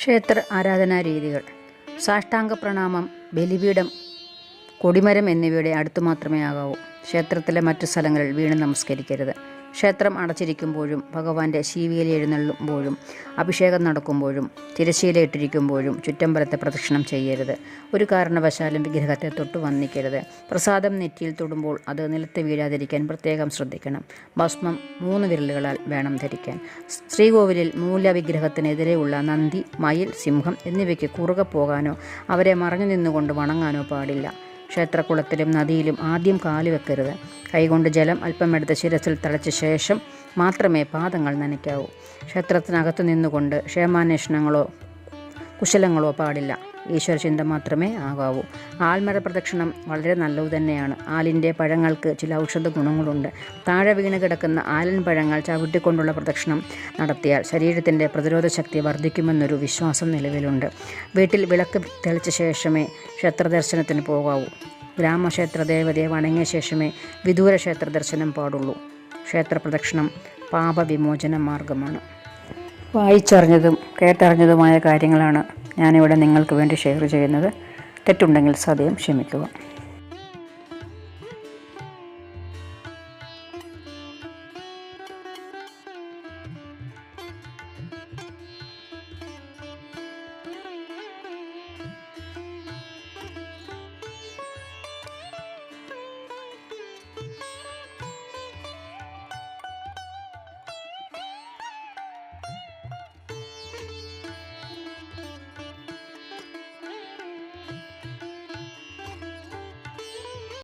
ക്ഷേത്ര ആരാധനാ രീതികൾ. സാഷ്ടാംഗ പ്രണാമം ബലിപീഠം കൊടിമരം എന്നിവയുടെ അടുത്തു മാത്രമേ ആകാവൂ. ക്ഷേത്രത്തിലെ മറ്റു സ്ഥലങ്ങളിൽ വീണ് നമസ്കരിക്കരുത്. ക്ഷേത്രം അടച്ചിരിക്കുമ്പോഴും ഭഗവാന്റെ ശീവേലി എഴുന്നള്ളുമ്പോഴും അഭിഷേകം നടക്കുമ്പോഴും തിരശ്ശീലയിട്ടിരിക്കുമ്പോഴും ചുറ്റമ്പലത്തെ പ്രദക്ഷിണം ചെയ്യരുത്. ഒരു കാരണവശാലും വിഗ്രഹത്തെ തൊട്ട് വന്നിക്കരുത്. പ്രസാദം നെറ്റിയിൽ തൊടുമ്പോൾ അത് നിലത്ത് വീഴാതിരിക്കാൻ പ്രത്യേകം ശ്രദ്ധിക്കണം. ഭസ്മം മൂന്ന് വിരലുകളാൽ വേണം ധരിക്കാൻ. ശ്രീകോവിലിൽ മൂല്യവിഗ്രഹത്തിനെതിരെയുള്ള നന്ദി മയിൽ സിംഹം എന്നിവയ്ക്ക് കുറുകെ പോകാനോ അവരെ മറഞ്ഞു നിന്നുകൊണ്ട് വണങ്ങാനോ പാടില്ല. ക്ഷേത്രക്കുളത്തിലും നദിയിലും ആദ്യം കാൽ വെക്കരുത് കൈകൊണ്ട് ജലം അല്പമെടുത്ത് ശിരസിൽ തളച്ച ശേഷം മാത്രമേ പാദങ്ങൾ നനയ്ക്കാവൂ. ക്ഷേത്രത്തിനകത്ത് നിന്നുകൊണ്ട് ക്ഷേമാന്വേഷണങ്ങളോ കുശലങ്ങളോ പാടില്ല. ഈശ്വര ചിന്ത മാത്രമേ ആകാവൂ. ആൽമര പ്രദക്ഷിണം വളരെ നല്ലതു തന്നെയാണ്. ആലിന്റെ പഴങ്ങൾക്ക് ചില ഔഷധ ഗുണങ്ങളുണ്ട്. താഴെ വീണ് കിടക്കുന്ന ആലൻ പഴങ്ങൾ ചവിട്ടിക്കൊണ്ടുള്ള പ്രദക്ഷിണം നടത്തിയാൽ ശരീരത്തിന്റെ പ്രതിരോധ ശക്തി വർദ്ധിക്കുമെന്നൊരു വിശ്വാസം നിലവിലുണ്ട്. വീട്ടിൽ വിളക്ക് തെളിച്ച ശേഷമേ ക്ഷേത്രദർശനത്തിന് പോകാവൂ. ഗ്രാമക്ഷേത്ര ദേവതയെ വണങ്ങിയ ശേഷമേ വിദൂര ക്ഷേത്ര ദർശനം പാടുള്ളൂ. ക്ഷേത്ര പ്രദക്ഷിണം പാപവിമോചന മാർഗമാണ്. വായിച്ചറിഞ്ഞതും കേട്ടറിഞ്ഞതുമായ കാര്യങ്ങളാണ് ഞാനിവിടെ നിങ്ങൾക്ക് വേണ്ടി ഷെയർ ചെയ്യുന്നത്. തെറ്റുണ്ടെങ്കിൽ സദയം ക്ഷമിക്കുക.